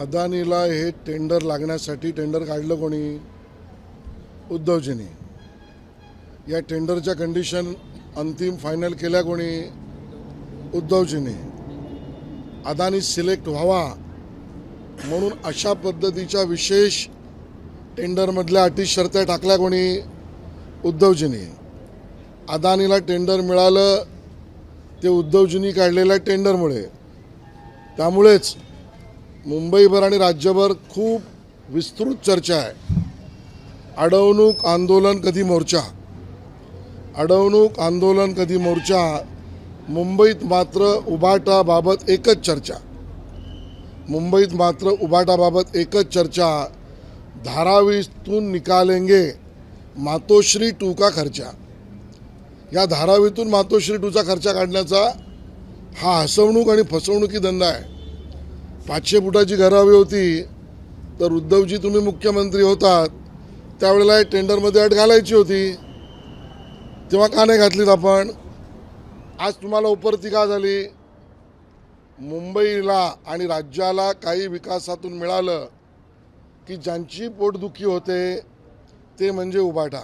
अदानीला हे टेंडर लागण्यासाठी टेंडर काढलं कोणी? उद्धवजींनी. या टेंडरच्या कंडिशन अंतिम फायनल केल्या कोणी? उद्धवजींनी. अदानी सिलेक्ट व्हावा म्हणून अशा पद्धतीच्या विशेष टेंडरमधल्या अटी शर्त्या टाकल्या कोणी? उद्धवजींनी. अदानीला टेंडर मिळालं ते उद्धवजींनी काढलेल्या टेंडरमुळे. त्यामुळेच मुंबईभर आणि राज्यभर खूप विस्तृत चर्चा आहे. अडवणूक आंदोलन कधी मोर्चा? अडवणूक आंदोलन कधी मोर्चा? मुंबईत मात्र उबाटाबाबत एकच चर्चा. मुंबईत मात्र उबाटाबाबत एकच चर्चा. धारावीतून निकालेंगे मातोश्री टू का खर्चा. या धारावीतून मातोश्री टूचा खर्चा काढण्याचा हा हसवणूक आणि फसवणुकी धंदा आहे. पाचशे फुटाची घरं हवी होती तर उद्धवजी तुम्ही मुख्यमंत्री होतात त्यावेळेला टेंडरमध्ये अट घालायची होती. तेव्हा का नाही घातलीत आपण? आज तुम्हाला उपरती का झाली? मुंबईला आणि राज्याला काही विकासातून मिळालं की ज्यांची पोटदुखी होते ते म्हणजे उबाटा.